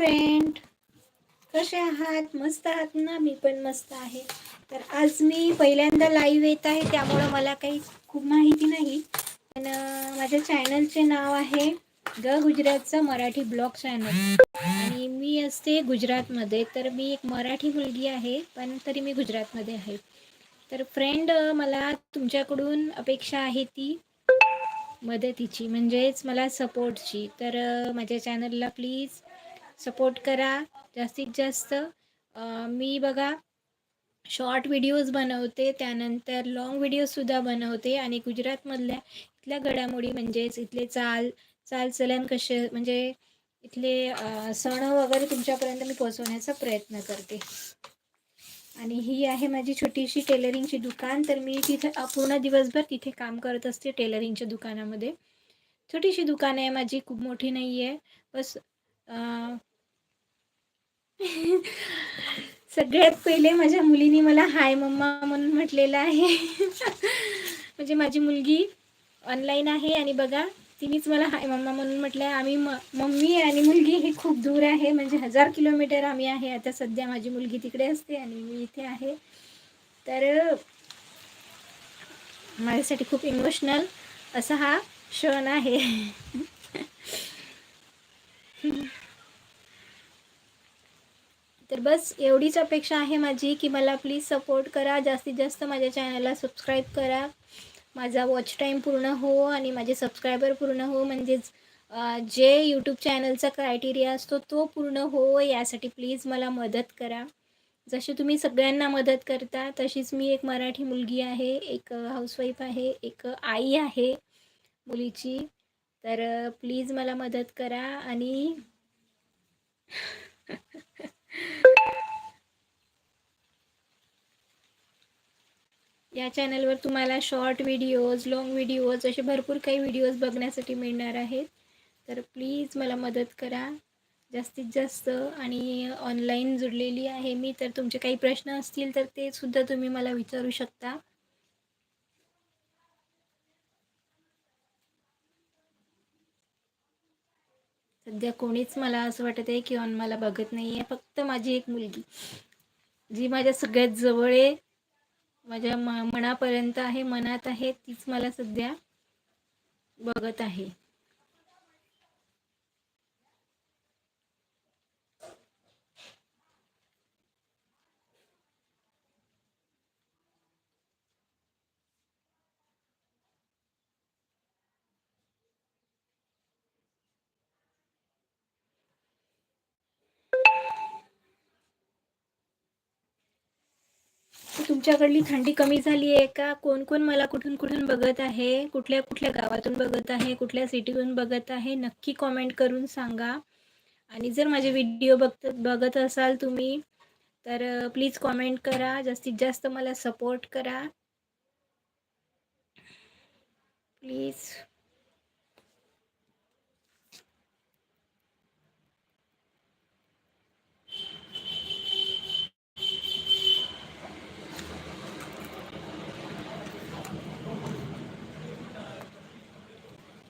Friend कसे आहात? मस्त आहात ना? मी पण मस्त आहे. तर आज मी पहिल्यांदा लाईव्ह येत आहे त्यामुळं मला काही खूप माहिती नाही. पण माझ्या चॅनलचे नाव आहे ग गुजरातचं मराठी ब्लॉग चॅनल आणि मी असते गुजरातमध्ये. तर मी एक मराठी मुलगी आहे पण तरी मी गुजरातमध्ये आहे. तर फ्रेंड मला तुमच्याकडून अपेक्षा आहे ती मदतीची म्हणजेच मला सपोर्टची तर माझ्या चॅनलला प्लीज सपोर्ट करा. जास्तीत जास्त मी बघा शॉर्ट व्हिडिओज बनवते त्यानंतर लाँग व्हिडिओजसुद्धा बनवते आणि गुजरातमधल्या इथल्या घडामोडी म्हणजेच इथले चाल चालचलन कसे म्हणजे इथले सण वगैरे तुमच्यापर्यंत मी पोहोचवण्याचा प्रयत्न करते. आणि ही आहे माझी छोटीशी टेलरिंगची दुकान तर मी तिथे पूर्ण दिवसभर तिथे काम करत असते टेलरिंगच्या दुकानामध्ये. छोटीशी दुकान आहे माझी खूप मोठी नाही आहे बस सगळ्यात पहिले माझ्या मुलीने मला हाय मम्मा म्हणून म्हटलेलं आहे. म्हणजे माझी मुलगी ऑनलाईन आहे आणि बघा तिनेच मला हाय मम्मा म्हणून म्हटलं आहे आम्ही म मम्मी आणि मुलगी ही खूप दूर आहे म्हणजे हजार किलोमीटर आम्ही आहे. आता सध्या माझी मुलगी तिकडे असते आणि मी इथे आहे. तर माझ्यासाठी खूप इमोशनल असा हा क्षण आहे. तर बस एवढीच अपेक्षा आहे माझी की मला प्लीज सपोर्ट करा. जास्तीत जास्त माझ्या चॅनलला सबस्क्राईब करा. माझा वॉच टाईम पूर्ण हो आणि माझे सबस्क्रायबर पूर्ण हो. म्हणजेच जे यूट्यूब चॅनलचा क्रायटेरिया असतो तो पूर्ण हो. यासाठी प्लीज मला मदत करा. जशी तुम्ही सगळ्यांना मदत करता तशीच मी एक मराठी मुलगी आहे एक हाऊसवाईफ आहे एक आई आहे मुलीची. तर प्लीज मला मदत करा आणि या चॅनलवर तुम्हाला शॉर्ट व्हिडिओज लाँग व्हिडिओज असे भरपूर काही व्हिडिओज बघण्यासाठी मिळणार आहेत. तर प्लीज मला मदत करा. जास्तीत जास्त आणि ऑनलाईन जुडलेली आहे मी तर तुमचे काही प्रश्न असतील तर ते सुद्धा तुम्ही मला विचारू शकता. सध्या कोणीच मला असं वाटत आहे की ऑन मला बघत नाही आहे फक्त माझी एक मुलगी जी माझ्या सगळ्यात जवळ आहे माझ्या म मनापर्यंत आहे मनात आहे तीच मला सध्या बघत आहे. तुमच्याकडली थंडी कमी झाली आहे का? कोण कोण मला कुठून कुठून बघत आहे? कुठल्या कुठल्या गावातून बघत आहे? कुठल्या सिटीतून बघत आहे? नक्की कॉमेंट करून सांगा. आणि जर माझे व्हिडिओ बघत बघत असाल तुम्ही तर प्लीज कॉमेंट करा. जास्तीत जास्त मला सपोर्ट करा. प्लीज.